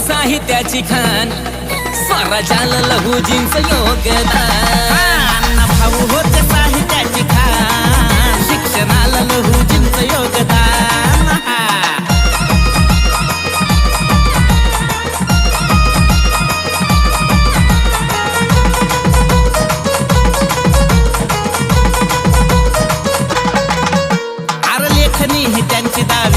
साहित्याची खान. स्वराज्याला लघुजींच योगदान. भाऊ होते साहित्याची खान. शिक्षणाला लहुजींचं योगदान. आर लेखनी ही त्यांची दावी.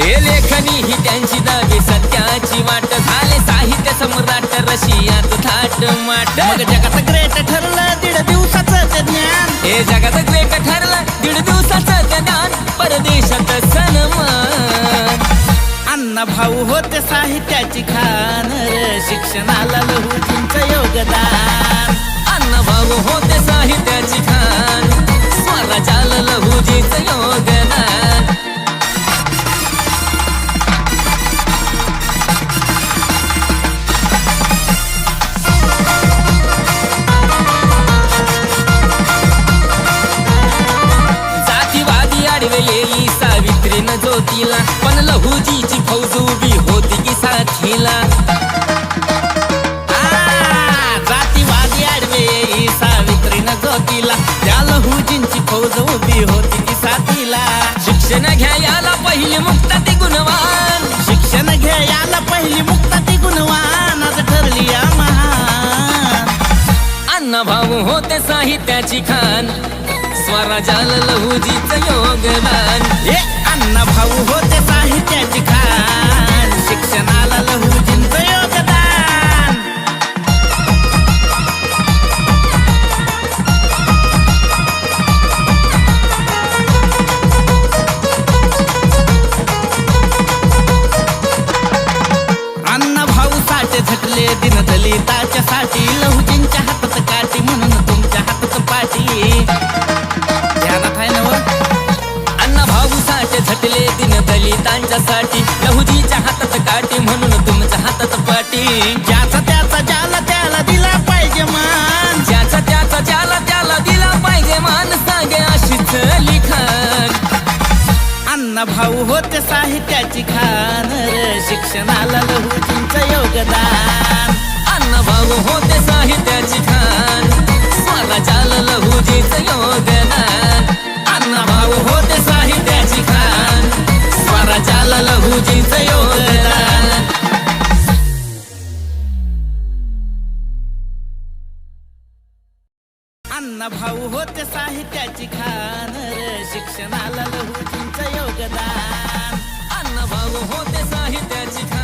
हे लेखनी ही त्यांची दावी सत्याची वाट. झाले साहित्य सम्राट रशियात थाट माट. मग जगात ग्रेट ठरलं दीड दिवसाचं ते ज्ञान. हे जगात ग्रेट ठरलं दीड दिवसाचं ज्ञान. परदेशात सन्मान अण्णा भाऊ होते साहित्याची खान शिक्षणाला लहुजींचं योगदान. अण्णाभाऊ होते साहित्याची खान. स्वराज्याला जातीवादी सावित्री न सावित्रीनं ज्योतीला पण लहुजीची फौज उभी होती की साथीला. आ, जातीवादी आडवेली सावित्री सावित्रीनं ज्योतीला त्या लहुजींची फौज उभी होती ती साथीला. शिक्षण घ्यायला पहिली मुक्ता ती गुणवान. शिक्षण घ्यायला पहिली मुक्ता ती गुणवान. आज ठरली या महान. अण्णाभाऊ होते साहित्याची खान. स्वराजाल लहुजीच योगदान. हे अण्णा भाऊ होते साहित्याची खान. शिक्षणाला लहुजींच योगदान. अण्णा भाऊ साठे झटले दिन दलिताच्या साठी लहुजींच्या हातात काठी म्हणून तुमच्या हातात पाठी. दलितांच्यासाठी लहुजीच्या हातात काठी म्हणून तुमच्या हातात पाठी ज्याचा त्याचा ज्याला त्याला दिला पाहिजे मान. ज्याचा त्याचा ज्याला त्याला दिला पाहिजे मान सांगे अशीच लिखाण. अण्णा भाऊ होते साहित्याची खान र शिक्षणाला लहुजींचं योगदान. अण्णाभाऊ होते स्वराज्याला लहुजीच योगदान. अण्णा भाऊ होते साहित्याची खान र शिक्षणाला लहुजींचं योगदान. अण्णाभाऊ होते साहित्याची खान